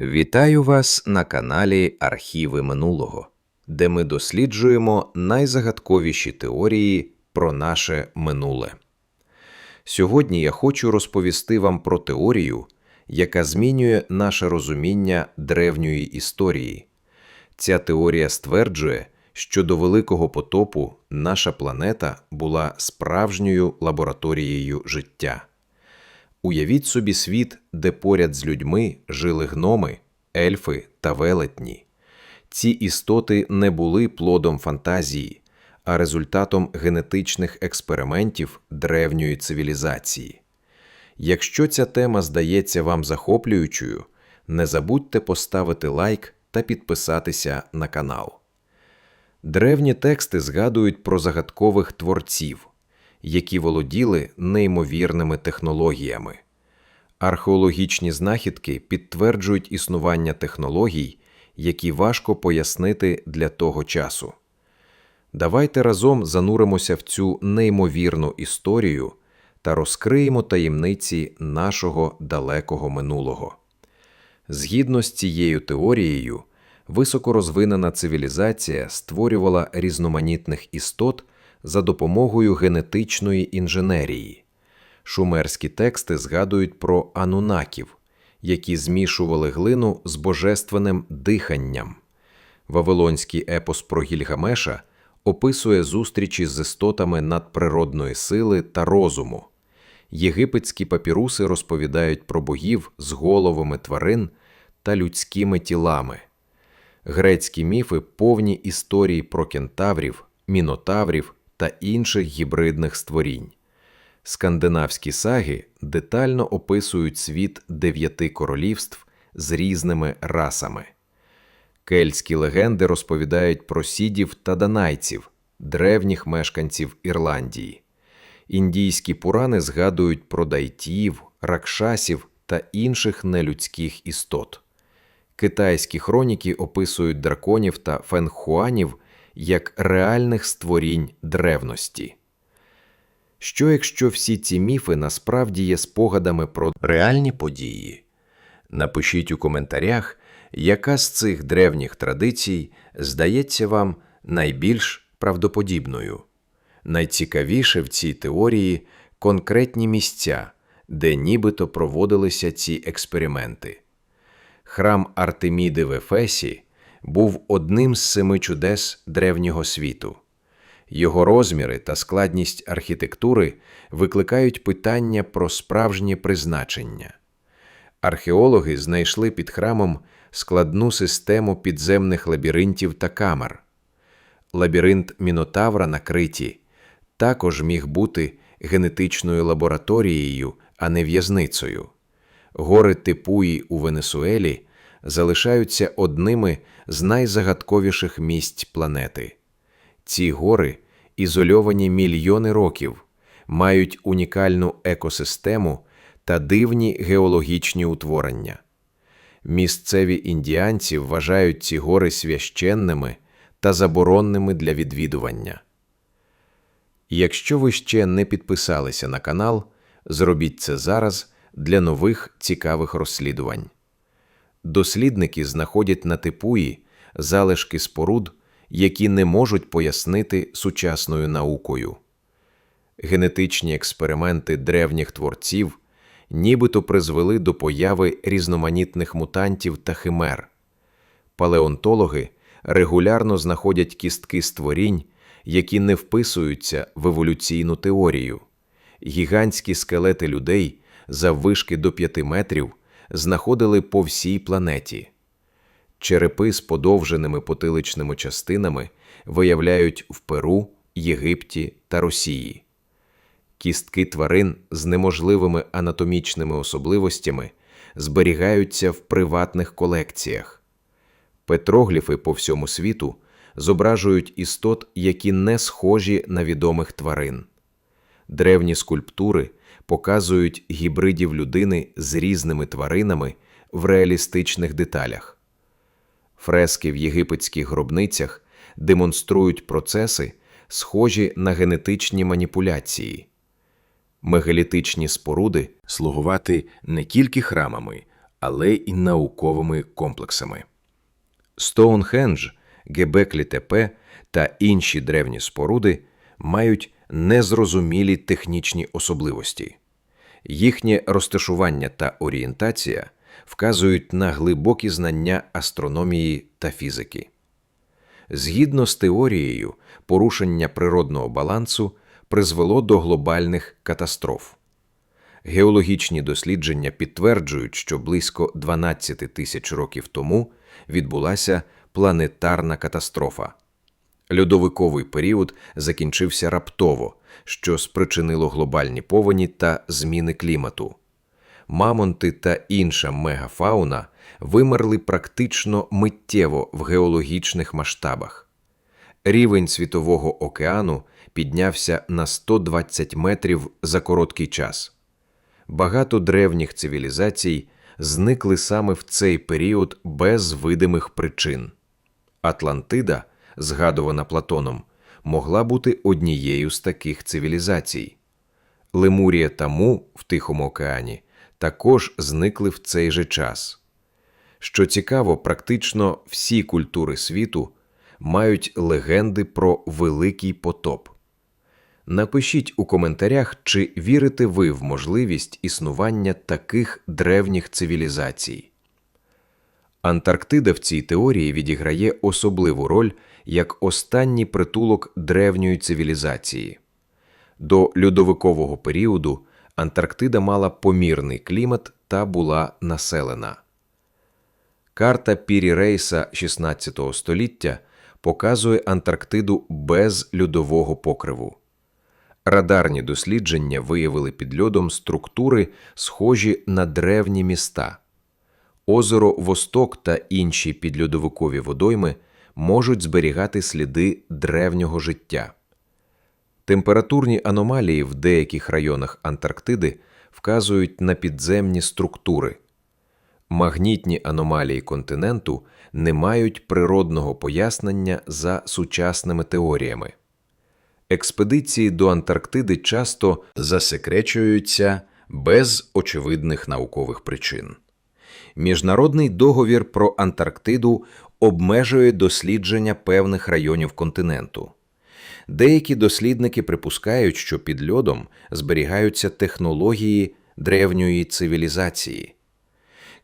Вітаю вас на каналі Архіви минулого, де ми досліджуємо найзагадковіші теорії про наше минуле. Сьогодні я хочу розповісти вам про теорію, яка змінює наше розуміння древньої історії. Ця теорія стверджує, що до Великого потопу наша планета була справжньою лабораторією життя. Уявіть собі світ, де поряд з людьми жили гноми, ельфи та велетні. Ці істоти не були плодом фантазії, а результатом генетичних експериментів древньої цивілізації. Якщо ця тема здається вам захоплюючою, не забудьте поставити лайк та підписатися на канал. Древні тексти згадують про загадкових творців, які володіли неймовірними технологіями. Археологічні знахідки підтверджують існування технологій, які важко пояснити для того часу. Давайте разом зануримося в цю неймовірну історію та розкриємо таємниці нашого далекого минулого. Згідно з цією теорією, високорозвинена цивілізація створювала різноманітних істот за допомогою генетичної інженерії. Шумерські тексти згадують про анунаків, які змішували глину з божественним диханням. Вавилонський епос про Гільгамеша описує зустрічі з істотами надприродної сили та розуму. Єгипетські папіруси розповідають про богів з головами тварин та людськими тілами. Грецькі міфи повні історії про кентаврів, мінотаврів та інших гібридних створінь. Скандинавські саги детально описують світ дев'яти королівств з різними расами. Кельтські легенди розповідають про сідів та данайців, древніх мешканців Ірландії. Індійські пурани згадують про дайтіїв, ракшасів та інших нелюдських істот. Китайські хроніки описують драконів та фенхуанів як реальних створінь древності. Що якщо всі ці міфи насправді є спогадами про реальні події? Напишіть у коментарях, яка з цих древніх традицій здається вам найбільш правдоподібною. Найцікавіше в цій теорії конкретні місця, де нібито проводилися ці експерименти. Храм Артеміди в Ефесі був одним з семи чудес древнього світу. Його розміри та складність архітектури викликають питання про справжнє призначення. Археологи знайшли під храмом складну систему підземних лабіринтів та камер. Лабіринт Мінотавра на Криті також міг бути генетичною лабораторією, а не в'язницею. Гори Типуї у Венесуелі залишаються одними з найзагадковіших місць планети. Ці гори, ізольовані мільйони років, мають унікальну екосистему та дивні геологічні утворення. Місцеві індіанці вважають ці гори священними та заборонними для відвідування. Якщо ви ще не підписалися на канал, зробіть це зараз для нових цікавих розслідувань. Дослідники знаходять на типуї залишки споруд, які не можуть пояснити сучасною наукою. Генетичні експерименти древніх творців нібито призвели до появи різноманітних мутантів та химер. Палеонтологи регулярно знаходять кістки створінь, які не вписуються в еволюційну теорію. Гігантські скелети людей заввишки до 5 метрів знаходили по всій планеті. Черепи з подовженими потиличними частинами виявляють в Перу, Єгипті та Росії. Кістки тварин з неможливими анатомічними особливостями зберігаються в приватних колекціях. Петрогліфи по всьому світу зображують істот, які не схожі на відомих тварин. Древні скульптури показують гібридів людини з різними тваринами в реалістичних деталях. Фрески в єгипетських гробницях демонструють процеси, схожі на генетичні маніпуляції. Мегалітичні споруди слугувати не тільки храмами, але й науковими комплексами. Стоунхендж, Гебеклі Тепе та інші древні споруди мають незрозумілі технічні особливості. Їхнє розташування та орієнтація вказують на глибокі знання астрономії та фізики. Згідно з теорією, порушення природного балансу призвело до глобальних катастроф. Геологічні дослідження підтверджують, що близько 12 тисяч років тому відбулася планетарна катастрофа. Льодовиковий період закінчився раптово, що спричинило глобальні повені та зміни клімату. Мамонти та інша мегафауна вимерли практично миттєво в геологічних масштабах. Рівень Світового океану піднявся на 120 метрів за короткий час. Багато древніх цивілізацій зникли саме в цей період без видимих причин. Атлантида, згадувана Платоном, могла бути однією з таких цивілізацій. Лемурія та Му в Тихому океані також зникли в цей же час. Що цікаво, практично всі культури світу мають легенди про великий потоп. Напишіть у коментарях, чи вірите ви в можливість існування таких древніх цивілізацій. Антарктида в цій теорії відіграє особливу роль як останній притулок древньої цивілізації. До льодовикового періоду Антарктида мала помірний клімат та була населена. Карта Пірі Рейса 16 століття показує Антарктиду без льодового покриву. Радарні дослідження виявили під льодом структури, схожі на древні міста. Озеро Восток та інші підльодовикові водойми можуть зберігати сліди древнього життя. Температурні аномалії в деяких районах Антарктиди вказують на підземні структури. Магнітні аномалії континенту не мають природного пояснення за сучасними теоріями. Експедиції до Антарктиди часто засекречуються без очевидних наукових причин. Міжнародний договір про Антарктиду обмежує дослідження певних районів континенту. Деякі дослідники припускають, що під льодом зберігаються технології древньої цивілізації.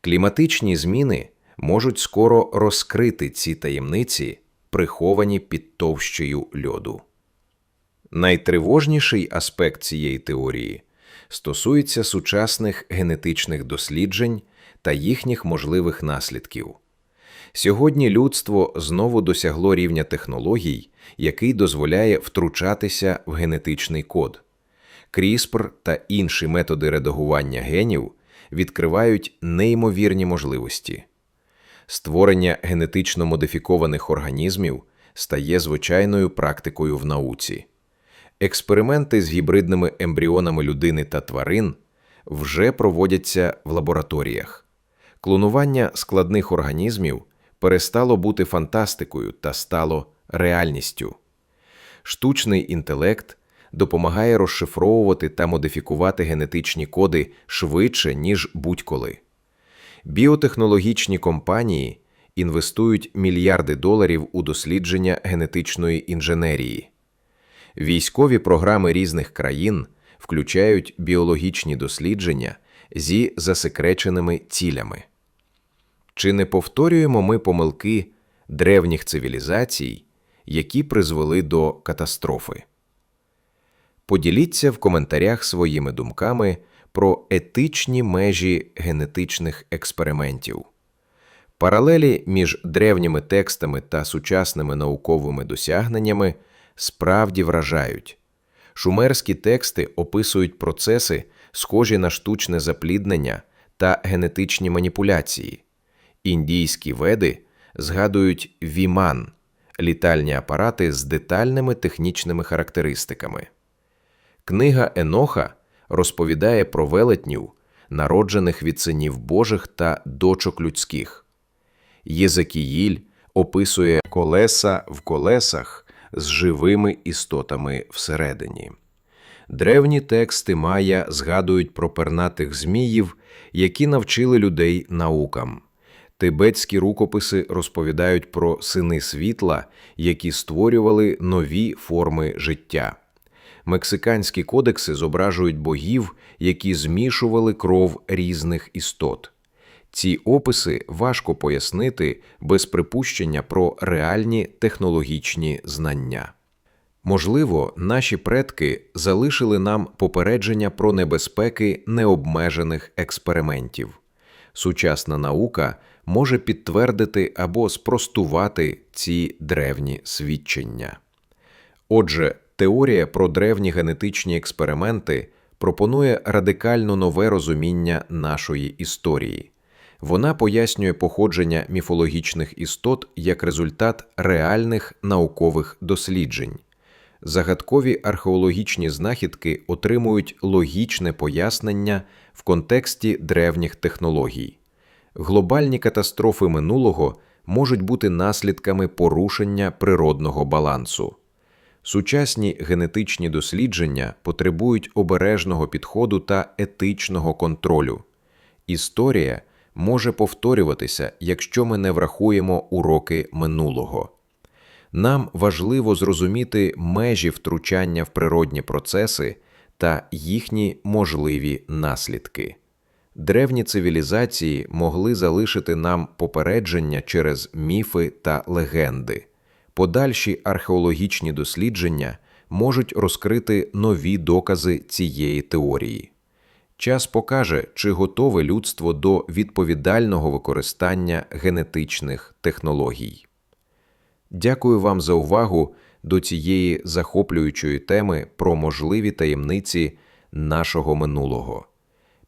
Кліматичні зміни можуть скоро розкрити ці таємниці, приховані під товщею льоду. Найтривожніший аспект цієї теорії стосується сучасних генетичних досліджень та їхніх можливих наслідків. Сьогодні людство знову досягло рівня технологій, який дозволяє втручатися в генетичний код. CRISPR та інші методи редагування генів відкривають неймовірні можливості. Створення генетично модифікованих організмів стає звичайною практикою в науці. Експерименти з гібридними ембріонами людини та тварин вже проводяться в лабораторіях. Клонування складних організмів перестало бути фантастикою та стало реальністю. Штучний інтелект допомагає розшифровувати та модифікувати генетичні коди швидше, ніж будь-коли. Біотехнологічні компанії інвестують мільярди доларів у дослідження генетичної інженерії. Військові програми різних країн включають біологічні дослідження зі засекреченими цілями. Чи не повторюємо ми помилки древніх цивілізацій, які призвели до катастрофи? Поділіться в коментарях своїми думками про етичні межі генетичних експериментів. Паралелі між древніми текстами та сучасними науковими досягненнями справді вражають. Шумерські тексти описують процеси, схожі на штучне запліднення та генетичні маніпуляції. Індійські веди згадують віман літальні апарати з детальними технічними характеристиками. Книга Еноха розповідає про велетнів, народжених від синів Божих та дочок людських. Єзекіїль описує колеса в колесах з живими істотами всередині. Древні тексти Майя згадують про пернатих зміїв, які навчили людей наукам. Тибетські рукописи розповідають про сини світла, які створювали нові форми життя. Мексиканські кодекси зображують богів, які змішували кров різних істот. Ці описи важко пояснити без припущення про реальні технологічні знання. Можливо, наші предки залишили нам попередження про небезпеки необмежених експериментів. Сучасна наука може підтвердити або спростувати ці древні свідчення. Отже, теорія про древні генетичні експерименти пропонує радикально нове розуміння нашої історії. Вона пояснює походження міфологічних істот як результат реальних наукових досліджень. Загадкові археологічні знахідки отримують логічне пояснення в контексті древніх технологій. Глобальні катастрофи минулого можуть бути наслідками порушення природного балансу. Сучасні генетичні дослідження потребують обережного підходу та етичного контролю. Історія може повторюватися, якщо ми не врахуємо уроки минулого. Нам важливо зрозуміти межі втручання в природні процеси та їхні можливі наслідки. Древні цивілізації могли залишити нам попередження через міфи та легенди. Подальші археологічні дослідження можуть розкрити нові докази цієї теорії. Час покаже, чи готове людство до відповідального використання генетичних технологій. Дякую вам за увагу до цієї захоплюючої теми про можливі таємниці нашого минулого.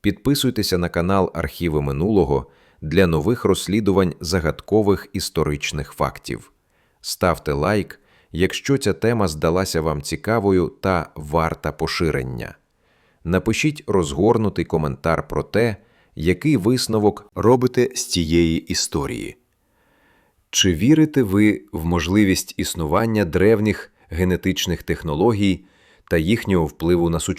Підписуйтеся на канал Архіви минулого для нових розслідувань загадкових історичних фактів. Ставте лайк, якщо ця тема здалася вам цікавою та варта поширення. Напишіть розгорнутий коментар про те, який висновок робите з цієї історії. Чи вірите ви в можливість існування древніх генетичних технологій та їхнього впливу на сучасність?